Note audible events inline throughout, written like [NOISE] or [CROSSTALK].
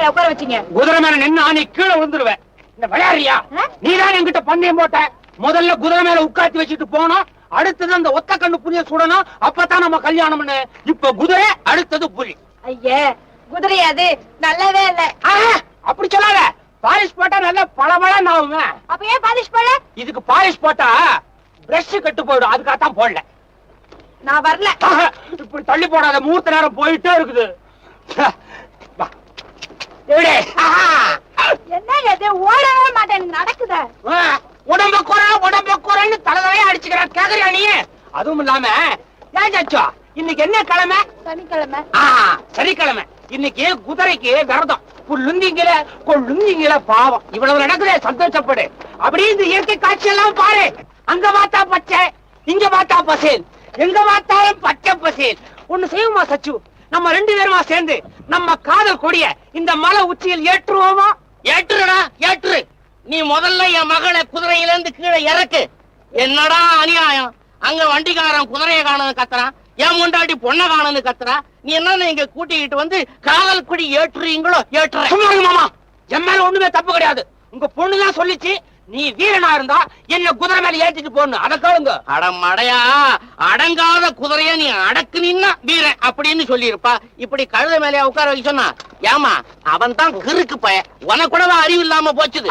மேல உட்கார வச்சீங்க. குதிரை மேல நின்னு நீ கீழே விழுந்துருவேன் இந்த விளையாடுறியா? நீதான் என்கிட்ட பந்தயம் போட்ட. முதல்ல குதிரை மேல உட்காத்தி வச்சுட்டு போனோம். அடுத்தது அந்த ஒத்த கண்ணு புளிய சுடணும். அப்பதான் நம்ம கல்யாணம் பண்ணு இப்ப குதிரை அடுத்தது புலி. ஐயே குதிரையாது நல்லாவே இல்ல. அப்படி சொல்லாத. பாலிஷ் போட்டா நல்லா பளபளன்னு ஆகுமே அப்ப ஏன் பாலிஷ் பண்ணல இதுக்கு பாலிஷ் போட்டா பிரஷ் கெட்டு போயிடும். அதுக்காகத்தான் போடல. நான் வரல. இப்படி தள்ளி போடாத. முகூர்த்த நேரம் போயிட்டே இருக்குது. ஆஹா. என்னங்க இது? ஓடவே மாட்டேன். நடக்குத? உடம்ப குறை உடம்ப குறைன்னு தலைதலையா அடிச்சுக்கிறான் கேக்குறியா நீ? அதுவும் இல்லாம ஏன் சாச்சோ இன்னைக்கு என்ன கிழமை? சனிக்கிழமை. ஆ சனிக்கிழமை. இன்னைக்கு குதிரைக்கு விரதம். புல்லுந்திங்கில கொள்ளுந்திங்கில பாவம். இவ்வளவு நடக்குதே சந்தோஷப்படு. அப்படியே இந்த இயற்கை காட்சி எல்லாம் பாரு. அங்க பார்த்தா பச்சை இங்க பார்த்தா பசேல். எங்க பார்த்தாலும் பச்சை பசேல். ஒண்ணு செய்வோமா சச்சு? நம்ம ரெண்டு பேருமா சேர்ந்து நம்ம காதல் கொடிய இந்த மலை உச்சியில் ஏற்றுவோமா? ஏற்றுடா ஏற்று. நீ முதல்ல என் மகளை குதிரையில இருந்து கீழே இறக்கு. என்னடா அநியாயம்? அங்க வண்டிக்காரன் குதிரையை காணது கத்துறான் என் முண்டாட்டி பொண்ணை காணது கத்துறா. நீ என்ன இங்க கூட்டிக்கிட்டு வந்து காதல் குடி ஏற்றுறீங்களோ? ஏற்றுற மாமா. என் மேல ஒண்ணுமே தப்பு கிடையாது. உங்க பொண்ணுதான் சொல்லிச்சு நீ வீரனா இருந்தா என்ன குதிரை மேல ஏத்திட்டு போடணும் அதை கேளுங்க. அட மடையா அடங்காத குதிரைய நீ அடக்குனீன்னா வீரன் அப்படின்னு சொல்லியிருப்பா. இப்படி கழுத மேலே உட்கார வைக்க சொன்னா ஏமா அவன் தான் கிறுக்கு பய. உனக்கு கூடவா அறிவு இல்லாம போச்சுது?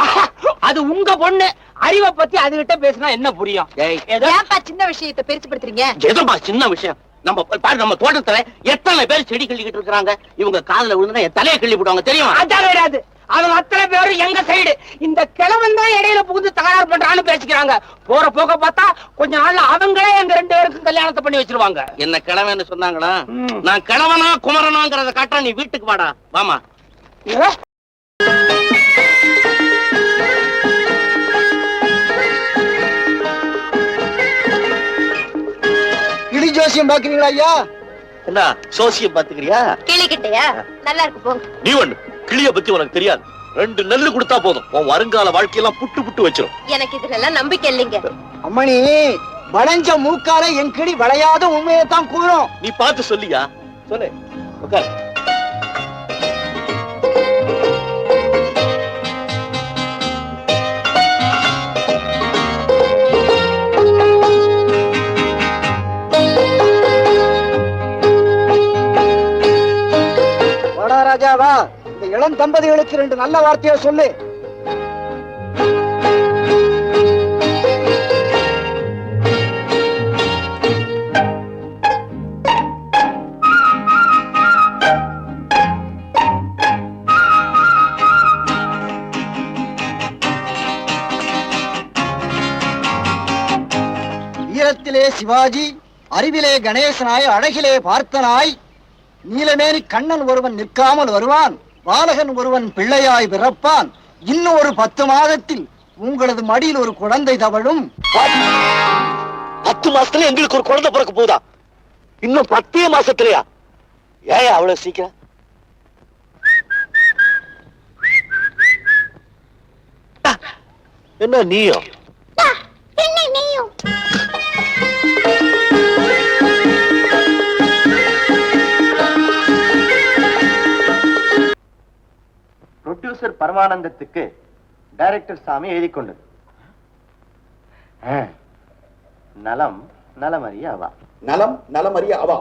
அது உங்க பொண்ணு. அறிவை பத்தி அதுகிட்ட பேசினா என்ன புரியும்? ஏன்பா சின்ன விஷயத்தை பெருசுப்படுத்துறீங்க? எதுமா சின்ன விஷயம்? நம்ம பாரு நம்ம தோட்டத்துல எத்தனை பேர் செடி கிள்ளிக்கிட்டு இருக்காங்க இவங்க காதுல விழுந்தா என் தலையை கிள்ளி போடுவாங்க தெரியுமா? அதான் கிடையாது அவங்க அத்தனை பேரும் எங்க சைடு இந்த கிழவன் தான் இடையில புகுந்து தகராறு பண்றான்னு பேசிக்கிறாங்க. போற போக பார்த்தா கொஞ்ச நாள்ல அவங்களே எங்க ரெண்டு பேருக்கும் கல்யாணத்தை பண்ணி வச்சிருவாங்க. என்ன கிழவன்னு சொன்னாங்களா. நான் கிழவனா குமரனாங்கிறத காட்ட நீ வீட்டுக்கு வாடா. வாமா? கிளி ஜோசியம் பாக்குறீங்களா ஐயா? என்ன சோசியம் பாத்துக்கிறியா கிளிக்கிட்டயா? நல்லா இருக்கு போங்க நீ ஒண்ணு. கிளிய பத்தி உனக்கு தெரியாது. ரெண்டு நெல்லு கொடுத்தா போதும். உன் வருங்கால வாழ்க்கையெல்லாம் புட்டு புட்டு வச்சிரும். எனக்கு இதுல நம்பிக்கை இல்லைங்க. அம்மணி வளைஞ்ச மூக்கால என் கிளி வளையாத உண்மையை தான் கூறும். நீ பார்த்து சொல்லியா? சொல்லு. உட்கார். வாடா ராஜா வா. இந்த இளம் தம்பதிகளுக்கு ரெண்டு நல்ல வார்த்தையை சொல்லு. வீரத்திலே சிவாஜி அறிவிலே கணேசனாய் அழகிலே பார்த்தனாய் நீலமேனி கண்ணன் ஒருவன் நிற்காமல் வருவான். பாலகன் ஒருவன் பிள்ளையாய் பிறப்பான். இன்னும் ஒரு பத்து மாதத்தில் உங்களது மடியில் ஒரு குழந்தை தவழும். பத்து மாசத்துல எங்களுக்கு ஒரு குழந்தை பிறக்க போகுதா? இன்னும் பத்தே மாசத்துலயா? ஏன் அவ்வளவு சீக்கிரம்? என்ன நீயும்? பரமானந்தத்துக்கு டைரக்டர் சாமி எழுதி கொண்டது. நலம் நலமறிய அவா. நலம் நலமறிய அவா.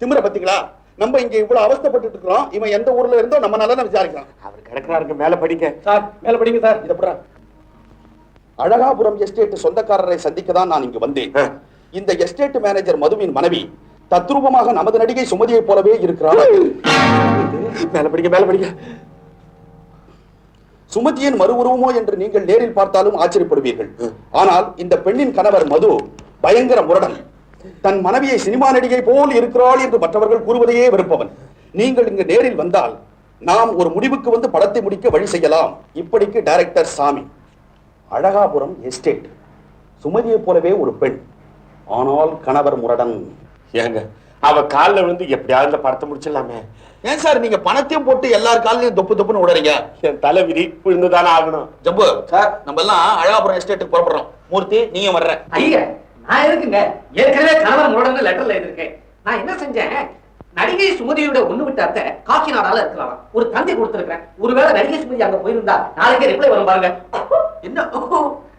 திமிர பத்திங்களா? நம்ம இங்க இவ்வளவு அவஸ்தைப்பட்டு இருக்கிறோம். இவன் எந்த ஊர்ல இருந்தோ நம்ம நலனை விசாரிக்கிறான். அவர் கிடக்குறாருங்க மேல படிக்க சார் மேல படிங்க சார். இத புறா அழகாபுரம் எஸ்டேட் சொந்தக்காரரை சந்திக்க தான் நான் இங்கு வந்தேன். இந்த எஸ்டேட் மேனேஜர் மதுவின் மனைவி தத்ரூபமாக நமது நடிகை சுமதியைப் போலவே இருக்கிறாள். மேல படிங்க மேல படிங்க. சுமதியின் மறு உருவமோ என்று நீங்கள் நேரில் பார்த்தாலும் ஆச்சரியப்படுவீர்கள். ஆனால் இந்த பெண்ணின் கணவர் மது பயங்கர முரடன். தன் மனைவியை சினிமா நடிகை போல் இருக்கிறாள் என்று மற்றவர்கள் கூறுவதையே வெறுப்பவன். நீங்கள் இங்கு நேரில் வந்தால் நாம் ஒரு முடிவுக்கு வந்து படத்தை முடிக்க வழி செய்யலாம். இப்படிக்கு டைரக்டர் சாமி. அழகாபுரம் எஸ்டேட் சுமதியைப் போலவே ஒரு பெண். ஆனால் கணவர் முரடன். ஏங்க அவ கால்ல விழுந்து எப்படியாவது இந்த படத்தை முடிச்சிடலாமே. ஏன் சார் நீங்க பணத்தையும் போட்டு எல்லார் காலையும் தொப்பு தொப்புன்னு விடுறீங்க என் தலை விதி விழுந்துதானே ஆகணும். ஜம்பு சார். நம்ம எல்லாம் அழகாபுரம் எஸ்டேட்டுக்கு புறப்படுறோம். மூர்த்தி நீங்க வர்ற. ஐயா நான் இருக்குங்க ஏற்கனவே கணவர் முரடன்னு லெட்டர்ல எழுதிருக்கேன் நான் என்ன செஞ்சேன்? நடிகை சுமதியோட ஒண்ணு விட்ட அத்தை காக்கி நாடால இருக்கலாம். ஒரு தந்தை கொடுத்திருக்கிறேன். ஒருவேளை நடிகை சுமதி அங்க போயிருந்தா நாளைக்கே ரிப்ளை வரும் பாருங்க. என்ன?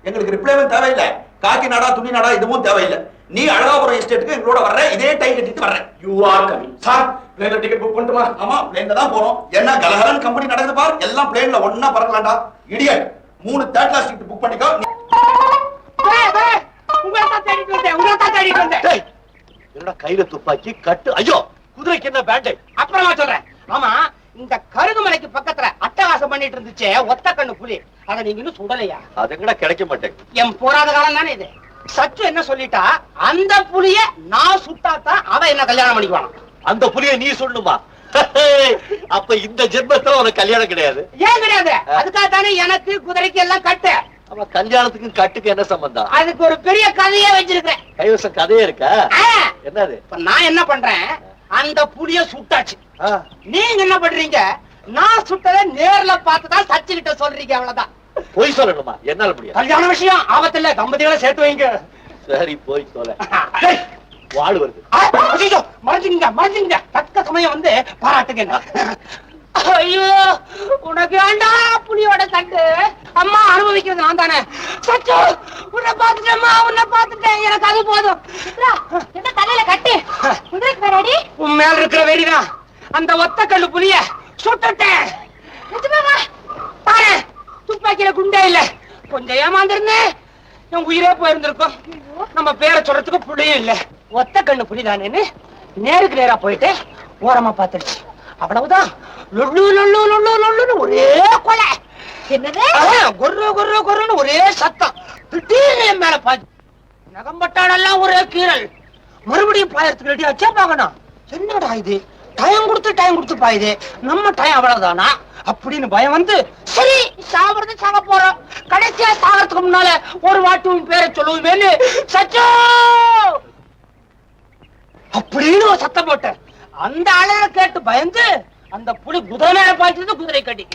எங்களுக்கு ரிப்ளைவும் தேவையில்லை. காக்கி நாடா துணி நாடா இதுவும் தேவையில்லை. நீ அழகாபுரம் எஸ்டேட்டுக்கு எங்களோட வர்ற இதே டைம் கட்டிட்டு வர்றேன் யூ ஆர் கமிங் சார் பிளேன்ல டிக்கெட் புக் பண்ணட்டுமா? ஆமா பிளேன்ல தான் போறோம். என்ன கலகலன் கம்பெனி நடக்குது பார். எல்லாம் பிளேன்ல ஒண்ணா பறக்கலாம்டா. இடியட் மூணு தேர்ட் கிளாஸ் சீட் புக் பண்ணிக்கோ. என்னடா கையில துப்பாக்கி கட்டு ஐயோ குதிரைக்கு என்ன பேண்டு அப்புறமா சொல்றேன். ஆமா இந்த கருகுமலைக்கு பக்கத்துல அட்டகாசம் பண்ணிட்டு இருந்துச்சே ஒத்த கண்ணு புலி. அதை நீங்க இன்னும் சுடலையா? அது கிடைக்க மாட்டேங்குது? என் போராத காலம் தானே இது? சச்சு என்ன சொல்லிட்டா? அந்த புலிய நான் சுட்டாதான் அவ என்ன கல்யாணம் பண்ணிக்குவான். அந்த புலிய நீ சொல்லணுமா? [LAUGHS] அப்ப இந்த ஜென்மத்துல உனக்கு கல்யாணம் கிடையாது. ஏன் கிடையாது? அதுக்காக தானே எனக்கு குதிரைக்கு எல்லாம் கட்டு. அவன் கல்யாணத்துக்கும் கட்டுக்கு என்ன சம்பந்தம்? அதுக்கு ஒரு பெரிய கதையே வச்சிருக்கிறேன். கைவசம் கதையே இருக்கா? என்னது? இப்ப நான் என்ன பண்றேன்? அந்த புலிய சுட்டாச்சு. நீங்க என்ன பண்றீங்க? நான் சுட்டதை நேர்ல பார்த்துதான் சச்சு கிட்ட சொல்றீங்க அவ்வளவுதான். பொய் சொல்லணுமா? என்னால முடியாது. கல்யாண விஷயம் ஆபத்துல தம்பதிகளை சேர்த்து வைங்க. சரி போய் சொல்ல. [LAUGHS] வாழ் வருது. மறைஞ்சுங்க மறைஞ்சுங்க தக்க சமயம் வந்து பாராட்டுங்க. ஐயோ உனக்கு ஏண்டா புலியோட கண்டு அம்மா அனுபவிக்கிறது நான் தானே? சச்சு உன்னை பார்த்துட்டேம்மா உன்னை பார்த்துட்டேன். எனக்கு அது போதும். என்ன தலையில கட்டு? குதிரைக்கு வேறாடி உன் மேல இருக்கிற வெறிதான் அந்த ஒத்த கல்லு புலிய சுட்டுட்டேன். நிஜமாவா? துப்பாக்கியில குண்டே இல்ல. கொஞ்சம் ஏமாந்திருந்தேன் என் உயிரே போயிருந்திருக்கும். நம்ம பேரை சொல்றதுக்கு புள்ளியும் இல்ல. ஒத்த கண்ணு புலிதானேன்னு நேருக்கு நேரா போயிட்டு ஓரமா பார்த்துடுச்சு அவ்வளவுதான். லொல்லு லொல்லு லொல்லு லொல்லுன்னு ஒரே கொலை. என்னது? அதான் கொர்ரு கொர்ரு கொர்ருன்னு ஒரே சத்தம். திடீர்னு என் மேல பாய்ச்சு நகம்பட்டாடெல்லாம் ஒரே கீறல். மறுபடியும் பாயறதுக்கு ரெடி ஆச்சே பார்க்கணும் என்னடா இது? டைம் கொடுத்து டைம் கொடுத்து பாயுது. நம்ம டைம் அவ்வளவுதானா? அப்படின்னு பயம் வந்து சரி சாவறது சாக போறோம். கடைசியா சாகிறதுக்கு முன்னால ஒரு வாட்டி உன் பேரை சொல்லுவேன்னு. சச்சோ! அப்படின்னு ஒரு சத்தம் போட்டேன் அந்த அழக கேட்டு பயந்து அந்த புலி குதிரை மேல பாய்ச்சது குதிரை கட்டி.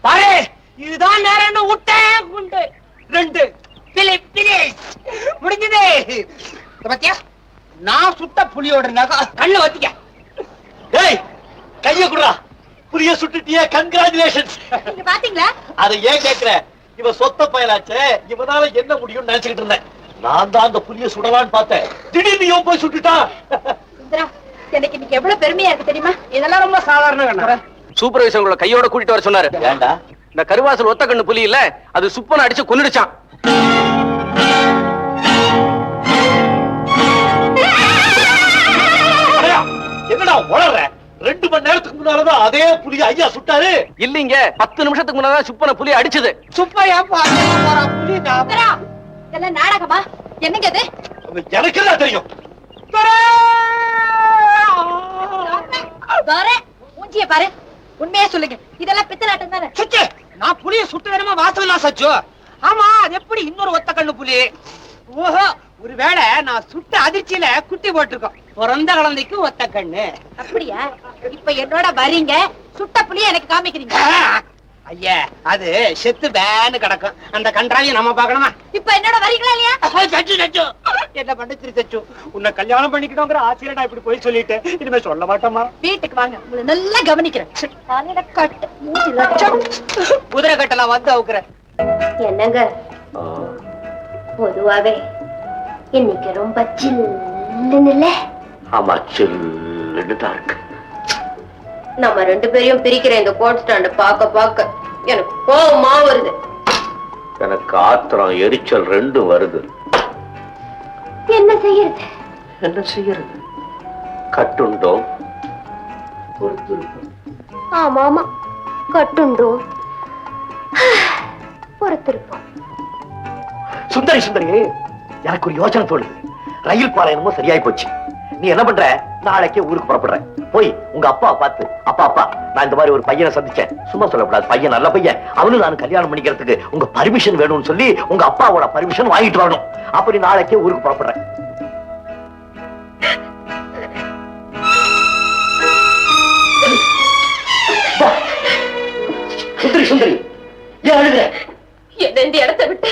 பாரு இதுதான் நேரம் விட்டேன் குண்டு ரெண்டு. பிலி பிலிஸ் முடிஞ்சது. பாத்தியா நான் சுட்ட புலியோட நகை. கண்ணு வத்திக்க. டேய் புலிய சுட்டுட்டியே கங்க்ராச்சுலேஷன்ஸ் நீங்க பாத்தீங்களா? அதை ஏன் கேக்குற? இவ சொத்த பயலாச்சே இவனால என்ன முடியும்னு நினைச்சுக்கிட்டு இருந்தேன். நான் தான் அந்த புலிய சுடலான்னு பார்த்தேன். திடீர்னு இவன் போய் சுட்டுட்டான். இந்திரா எனக்கு இன்னைக்கு எவ்வளவு பெருமையா இருக்கு தெரியுமா? இதெல்லாம் ரொம்ப சாதாரண கண்ணா சூப்பர்வைசர் உங்களை கையோட கூட்டிட்டு வர சொன்னாரு. ஏண்டா இந்த கருவாசல் ஒத்த கண்ணு புலி இல்ல அது சுப்பனை அடிச்சு கொன்னுடுச்சான். அதே புலிய ஐயா சுட்டாரு. இல்லீங்க பத்து நிமிஷத்துக்கு முன்னாதான் சுப்பனை புலி அடிச்சது. சுப்பையா புலி தான் இந்திரா இதெல்லாம் நாடகமா? என்னங்க இது? எனக்கு தெரியும். பாரு மூஞ்சிய பாரு. உண்மையா சொல்லுங்க. இதெல்லாம் பித்தலாட்டம் தானே? சுச்சு நான் புலிய சுட்டு வேணுமா தான் சச்சு. ஆமா அது எப்படி இன்னொரு ஒத்த கண்ணு புலி? ஓஹோ ஒருவேளை நான் சுட்ட அதிர்ச்சியில குட்டி போட்டிருக்கோம். பிறந்த குழந்தைக்கு ஒத்த கண்ணு. அப்படியா? இப்ப என்னோட வரீங்க. சுட்ட புளிய எனக்கு காமிக்கிறீங்க. ஐயா அது செத்து பேன்னு கிடக்கும். அந்த கன்றாவிய நம்ம பார்க்கணுமா? இப்ப என்னோட வரீங்களா இல்லையா? சச்சு சச்சு. என்ன பண்ணுச்சு சச்சு? உன்னை கல்யாணம் பண்ணிக்கிட்டோங்கிற ஆசையில நான் இப்படி போய் சொல்லிட்டேன். இனிமே சொல்ல மாட்டோமா வீட்டுக்கு வாங்க. உங்களை நல்லா கவனிக்கிறேன். தலையில கட்டு மூஞ்சி லட்சம் குதிரை கட்டலாம் வந்து அவுக்குறேன். என்னங்க? பொதுவாவே இன்னைக்கு ரொம்ப சில்லுன்னு இல்ல? ஆமா சில்லுன்னு தான் இருக்கு. நம்ம ரெண்டு பேரையும் பிரிக்கிற இந்த கோட் ஸ்டாண்ட பார்க்க பார்க்க எனக்கு கோவமா வருது. எனக்கு ஆத்திரம் எரிச்சல் ரெண்டும் வருது. என்ன செய்யறது? என்ன செய்யறது? கட்டுண்டோம் ஆமா ஆமா கட்டுண்டோம் பொறுத்திருப்போம். சுந்தரி சுந்தரி எனக்கு ஒரு யோசனை தோணுது. ரயில் என்னமோ சரியாயி போச்சு. நீ என்ன பண்ற? நாளைக்கே ஊருக்கு புறப்படுற போய் உங்க அப்பா பார்த்து அப்பா அப்பா நான் இந்த மாதிரி ஒரு பையனை சந்திச்சேன். சும்மா சொல்லக்கூடாது. பையன் நல்ல பையன். அவனும் நான் கல்யாணம் பண்ணிக்கிறதுக்கு உங்க பர்மிஷன் வேணும்னு சொல்லி உங்க அப்பாவோட பர்மிஷன் வாங்கிட்டு வரணும். அப்படி நாளைக்கே ஊருக்கு புறப்படுறேன். சுந்தரி சுந்தரி. ஏன் என்ன இந்த இடத்தை விட்டு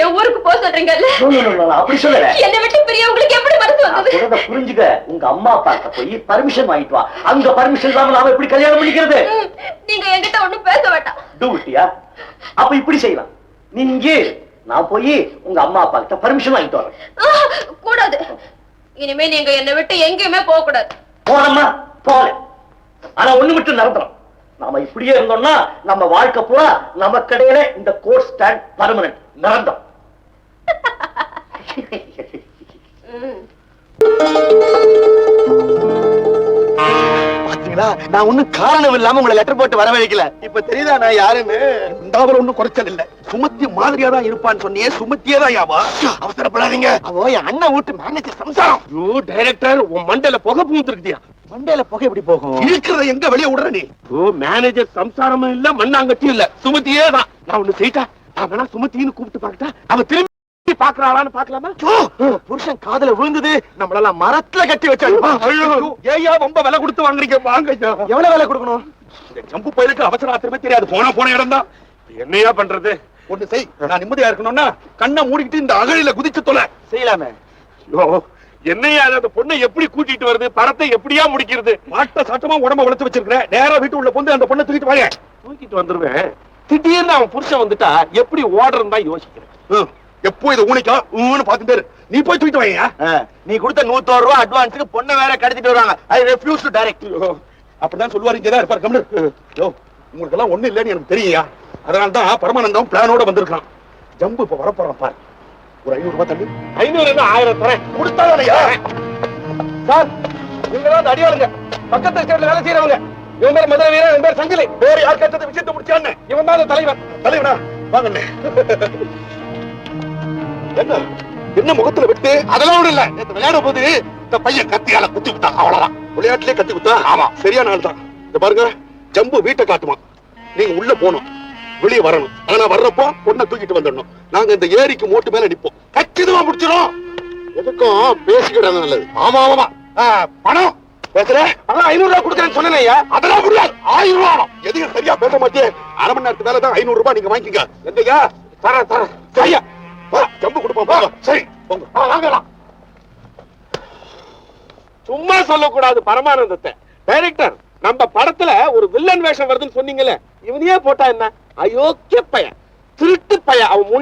என் ஊருக்கு போக சொல்றீங்கல்ல? அப்படி சொல்லல. என்னை விட்டு பிரிய உங்களுக்கு எப்படி மனசு வந்தது? புரிஞ்சுக்க. உங்க அம்மா அப்பா போய் பர்மிஷன் வாங்கிட்டு வா. அங்க பர்மிஷன் இல்லாம நாம எப்படி கல்யாணம் பண்ணிக்கிறது? நீங்க என்கிட்ட ஒண்ணும் பேச வேண்டாம். டூட்டியா அப்ப இப்படி செய்யலாம். நீ இங்கே இரு. நான் போய் உங்க அம்மா அப்பா கிட்ட பர்மிஷன் வாங்கிட்டு வரேன். கூடாது. இனிமே நீங்க என்னை விட்டு எங்கேயுமே போக கூடாது. போனோம்மா போல. ஆனா ஒண்ணு மட்டும் நடந்துரும். நாம இப்படியே இருந்தோம்னா நம்ம வாழ்க்கை பூரா கடையில இந்த கோட் ஸ்டாண்ட் பர்மனன்ட் நிரந்தரம். பாத்தீங்களா? நான் ஒண்ணும் காரணம் இல்லாம உங்களை லெட்டர் போட்டு வரவழைக்கல. இப்ப தெரியுதா நான் யாருன்னு? இந்தாவில் ஒண்ணும் குறைச்சல் இல்ல சுமத்தி மாதிரியா தான் இருப்பான்னு சொன்னியே சுமத்தியே தான் யாவா அவசரப்படாதீங்க. அவோ என் அண்ணன் வீட்டு மேனேஜர் சம்சாரம். ஐயோ டைரக்டர் உன் மண்டையில புகை பூந்துருக்கியா மண்டையில புகை எப்படி போகும்? இருக்கிறத எங்க வெளியே விடுற நீ? ஓ மேனேஜர் சம்சாரமும் இல்ல மண்ணாங்கட்டியும் இல்ல. சுமத்தியே தான் நான் ஒண்ணு செய்யிட்டா? வேணா சுமத்தின்னு கூப்பிட்டு பார்க்கட்டா அவ திரும்பி பாக்குறாளான்னு பாக்கலாமா புருஷன் காதுல விழுந்தது நம்மளெல்லாம் மரத்துல கட்டி ஐயோ! ஏயா ரொம்ப விலை கொடுத்து வாங்குறீங்க. வாங்க. எவ்வளவு வேலை கொடுக்கணும்? ஜம்பு பயிலுக்கு அவசர ஆத்திரமே தெரியாது. போனா போன இடம் தான். என்னையா பண்றது? ஒண்ணு செய். நான் நிம்மதியா இருக்கணும்னா கண்ணை மூடிக்கிட்டு இந்த அகழியில குதிச்சு தொலை. செய்யலாமே. என்னையா அந்த பொண்ணை எப்படி கூட்டிட்டு வருது? படத்தை எப்படியா முடிக்கிறது? மாட்ட சாட்டமா உடம்ப வளர்த்து வச்சிருக்கிறேன் நேரா வீட்டு உள்ள பொந்து அந்த பொண்ணை தூக்கிட்டு வாங்க தூக்கிட்டு வந்துருவேன். திடீர்னு அவன் புருஷன் வந்துட்டா எப்படி ஓடுறன்னு தான் யோசிக்கிறேன். எப்போ இதை ஊனிக்கா? ஊன்னு பாத்துட்டு. நீ போய் தூக்கிட்டு வாங்க நீ கொடுத்த நூத்தோரு ரூபாய் அட்வான்ஸுக்கு பொண்ணை வேற கடத்திட்டு வருவாங்க. ஐ ரெஃப்யூஸ் டு டைரக்ட் அப்படிதான் சொல்லுவாரு இங்கதான் இருப்பாரு கம்னு யோ உங்களுக்கு எல்லாம் ஒண்ணு இல்லைன்னு எனக்கு தெரியுயா அதனால தான் பரமானந்தம் பிளானோட வந்திருக்கான். ஜம்பு இப்ப வரப்போறான் பாரு. ஒரு ஐநூறு ரூபாய் தள்ளி. ஐநூறு என்ன ஆயிரம் தரேன். கொடுத்தாதானயா சார் இவங்க தான் அடியாளுங்க பக்கத்து ஸ்டேட்ல வேலை செய்யறவங்க இவன் பேர் மதுரை வீரன் இவன் பேர் சங்கிலி. வேற யார் கேட்டது விஷயத்தை முடிச்சான்னு. இவன் தான் தலைவன். தலைவனா? வாங்கண்ணே. என்ன? என்ன முகத்துல விட்டு? அதெல்லாம் ஒண்ணும் இல்ல. நேத்து விளையாடும் போது இந்த பையன் கத்தியால குத்தி விட்டான் அவ்வளவுதான். விளையாட்டுலயே கத்தி விட்டா? ஆமா. சரியான ஆள் தான். இந்த பாருங்க ஜம்பு வீட்டை காட்டுமா? நீங்க உள்ள போகணும். வெளியே வரணும். ஆனா வர்றப்போ பொண்ணை தூக்கிட்டு வந்துடணும். நாங்க இந்த ஏரிக்கு மோட்டு மேல நிப்போம். கச்சிதமா முடிச்சிடும் எதுக்கும் பேசிக்கிட்டது நல்லது. ஆமா ஆமா பணம். பேசுற. அதான் ஐநூறு ரூபாய் கொடுக்குறேன்னு சொன்னேன் அதெல்லாம் முடியாது. ஆயிரம் ரூபாய். எதையும் சரியா பேச மாட்டேன். அரை மணி நேரத்துக்கு மேல தான் ஐநூறு ரூபாய் நீங்க வாங்கிக்கங்க. எந்தையா தர தர சரியா? ஜம்பு கொடுப்போம் சரி. வாங்கலாம் சும்மா சொல்லக்கூடாது பரமானந்தத்தை. டைரக்டர் நம்ம படத்துல ஒரு வில்லன் வேஷம் வருதுன்னு சொன்னீங்கல்ல இவனையே போட்டா என்ன? அயோக்கிய பையன். திருட்டு பையன். அவன் மொழி